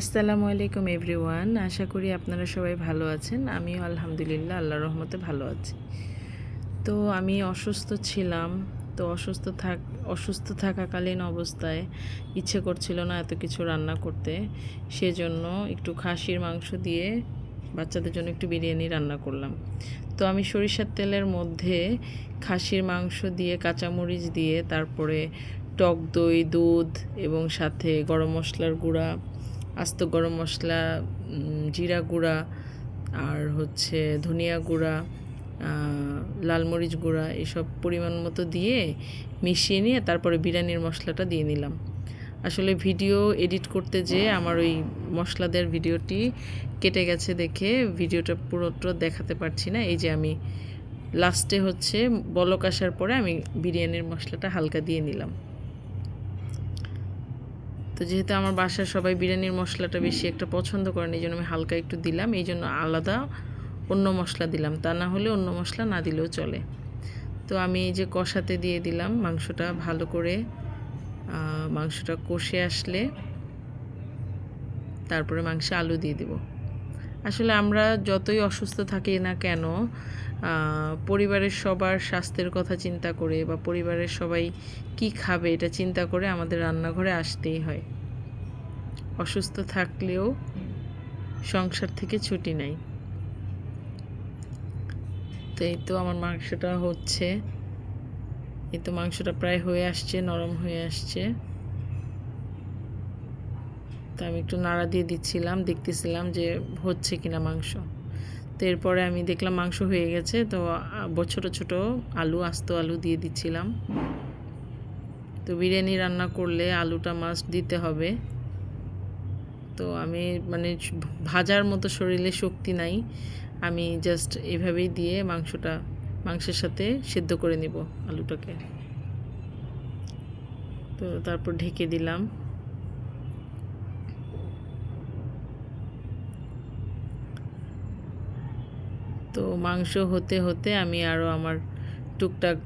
আসসালামু আলাইকুম এভরিওয়ান, আশা করি আপনারা সবাই ভালো আছেন। আমিও আলহামদুলিল্লাহ, আল্লাহর রহমতে ভালো আছি। তো আমি অসুস্থ ছিলাম, তো অসুস্থ থাক, অসুস্থ থাকাকালীন অবস্থায় ইচ্ছে করছিল না এত কিছু রান্না করতে। সেজন্য একটু খাসির মাংস দিয়ে বাচ্চাদের জন্য একটু বিরিয়ানি রান্না করলাম। তো আমি সরিষার তেলের মধ্যে খাসির মাংস দিয়ে কাঁচামরিচ দিয়ে, তারপরে টক দই, দুধ এবং সাথে গরম মশলার গুঁড়া আস্ত গরম মশলা জিরা গুঁড়া আর হচ্ছে ধনিয়া গুঁড়া আহ, লাল মরিচ গুঁড়া এসব পরিমাণ মতো দিয়ে মিশিয়ে নিয়ে তারপরে বিরিয়ানির মশলাটা দিয়ে নিলাম। আসলে ভিডিও এডিট করতে যেয়ে আমার ওই মশলাদের ভিডিওটি কেটে গেছে দেখে ভিডিওটা পুরোটা দেখাতে পারছি না। এই যে আমি লাস্টে হচ্ছে বলক আসার পরে আমি বিরিয়ানির মশলাটা হালকা দিয়ে নিলাম। তো যেহেতু আমার বাসার সবাই বিরিয়ানির মশলাটা বেশি একটা পছন্দ করেন, এই জন্য আমি হালকা একটু দিলাম, এই জন্য আলাদা অন্য মশলা দিলাম। তা না হলে অন্য মশলা না দিলেও চলে। তো আমি এই যে কষাতে দিয়ে দিলাম মাংসটা ভালো করে মাংসটা কষে আসলে তারপরে মাংসে আলু দিয়ে দিব। আসলে আমরা যতই অসুস্থ থাকি না কেন পরিবারের সবার স্বাস্থ্যের কথা চিন্তা করে বা পরিবারের সবাই কি খাবে এটা চিন্তা করে আমাদের রান্নাঘরে আসতেই হয়। অসুস্থ থাকলেও সংসার থেকে ছুটি নাই। তো এই তো আমার মাংসটা হচ্ছে। এই তো মাংসটা প্রায় হয়ে আসছে, নরম হয়ে আসছে। তো আমি একটু নাড়া দিয়ে দিচ্ছিলাম, দেখতেছিলাম যে হচ্ছে কিনা মাংস। তো এরপরে আমি দেখলাম মাংস হয়ে গেছে, তো ছোটো ছোট আলু, আস্ত আলু দিয়ে দিচ্ছিলাম। তো বিরিয়ানি রান্না করলে আলুটা মাস্ট দিতে হবে। তো আমি মানে ভাজার মতো শরীরে শক্তি নাই, আমি জাস্ট এভাবেই দিয়ে মাংসটা, মাংসের সাথে সেদ্ধ করে নিব আলুটাকে। তো তারপর ঢেকে দিলাম। তো মাংস হতে হতে আমি আরও আমার টুকটাক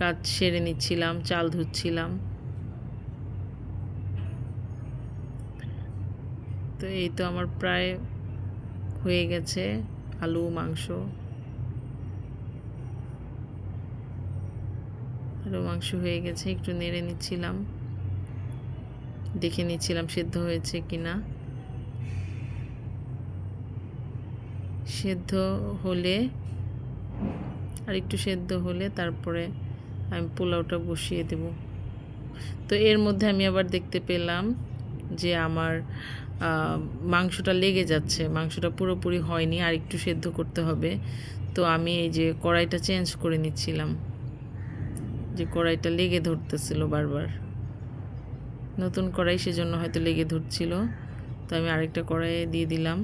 কাজ সেরে নিচ্ছিলাম, চাল ধুচ্ছিলাম। তো এই তো আমার প্রায় হয়ে গেছে আলু, মাংস। আলু মাংস হয়ে গেছে, একটু নেড়ে নিচ্ছিলাম। দেখে নিচ্ছিলাম সেদ্ধ হয়েছে কিনা। সেদ্ধ হলে আর একটু সেদ্ধ হলে তারপরে আমি পোলাওটা বসিয়ে দেব। তো এর মধ্যে আমি আবার দেখতে পেলাম যে আমার মাংসটা লেগে যাচ্ছে, মাংসটা পুরোপুরি হয়নি আর একটু সেদ্ধ করতে হবে। তো আমি এই যে কড়াইটা চেঞ্জ করে নিচ্ছিলাম, যে কড়াইটা লেগে ধরতেছিল বারবার। নতুন কড়াই সেজন্য হয়তো লেগে ধরছিল। তো আমি আরেকটা কড়াইয়ে দিয়ে দিলাম।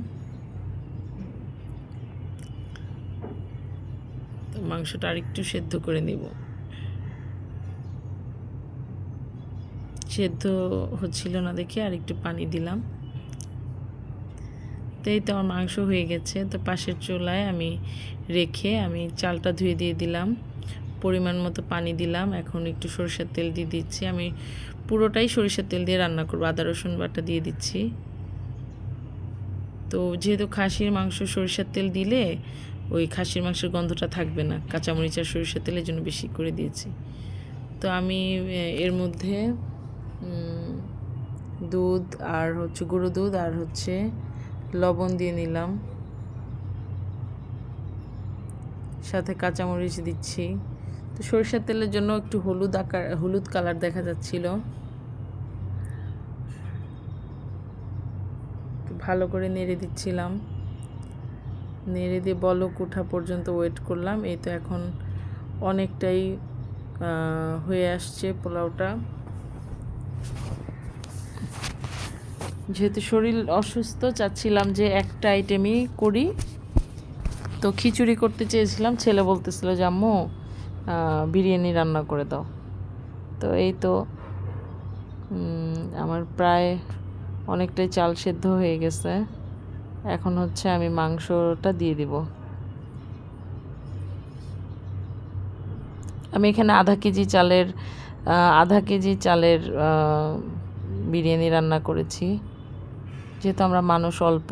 তো মাংসটা আরেকটু সেদ্ধ করে নিব। সেদ্ধ হচ্ছিল না দেখে আর একটু পানি দিলাম। তো এই তো আমার মাংস হয়ে গেছে। তো পাশের চুলায় আমি রেখে আমি চালটা ধুয়ে দিয়ে দিলাম। পরিমাণ মতো পানি দিলাম। এখন একটু সরিষার তেল দিয়ে দিচ্ছি। আমি পুরোটাই সরিষার তেল দিয়ে রান্না করব। আদা, রসুন বাটা দিয়ে দিচ্ছি। তো যেহেতু খাসির মাংস সরিষার তেল দিলে ওই খাসির মাংসের গন্ধটা থাকবে না। কাঁচামরিচ আর সরিষার তেলের জন্য বেশি করে দিয়েছি। তো আমি এর মধ্যে দুধ আর হচ্ছে গুঁড়ো দুধ আর হচ্ছে লবণ দিয়ে নিলাম। সাথে কাঁচামরিচ দিচ্ছি। তো সরিষার তেলের জন্য একটু হলুদ আকার, হলুদ কালার দেখা যাচ্ছিল। ভালো করে নেড়ে দিচ্ছিলাম। নেড়ে দিয়ে বলক ওঠা পর্যন্ত ওয়েট করলাম। এই তো এখন অনেকটাই হয়ে আসছে পোলাওটা। যেহেতু শরীর অসুস্থ, চাচ্ছিলাম যে একটা আইটেমই করি। তো খিচুড়ি করতে চেয়েছিলাম, ছেলে বলতেছিল যে আম্মু বিরিয়ানি রান্না করে দাও। তো এই তো আমার প্রায় অনেকটাই চাল সেদ্ধ হয়ে গেছে। এখন হচ্ছে আমি মাংসটা দিয়ে দিব। আমি এখানে আধা কেজি চালের আধা কেজি চালের বিরিয়ানি রান্না করেছি। যেহেতু আমরা মানুষ অল্প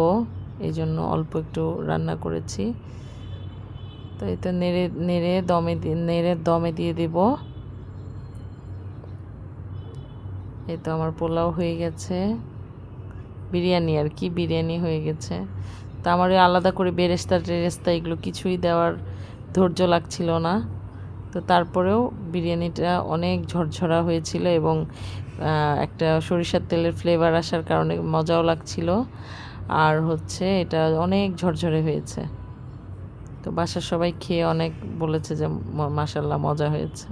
এই জন্য অল্প একটু রান্না করেছি। তো এই তো নেড়ে নেড়ে দমে নেড়ে দমে দিয়ে দিব। এই তো আমার পোলাও হয়ে গেছে। বিরিয়ানি আর কি, বিরিয়ানি হয়ে গেছে। তা আমার ওই আলাদা করে বেরেস্তা টেরেস্তা এগুলো কিছুই দেওয়ার ধৈর্য লাগছিল না। তো তারপরেও বিরিয়ানিটা অনেক ঝরঝরা হয়েছিল এবং একটা সরিষার তেলের ফ্লেভার আসার কারণে মজাও লাগছিল। আর হচ্ছে এটা অনেক ঝরঝরে হয়েছে। তো বাসার সবাই খেয়ে অনেক বলেছে যে মাসাল্লাহ মজা হয়েছে।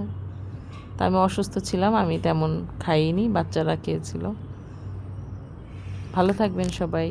তা আমি অসুস্থ ছিলাম, আমি তেমন খাইনি, বাচ্চারা খেয়েছিল। ভালো থাকবেন সবাই।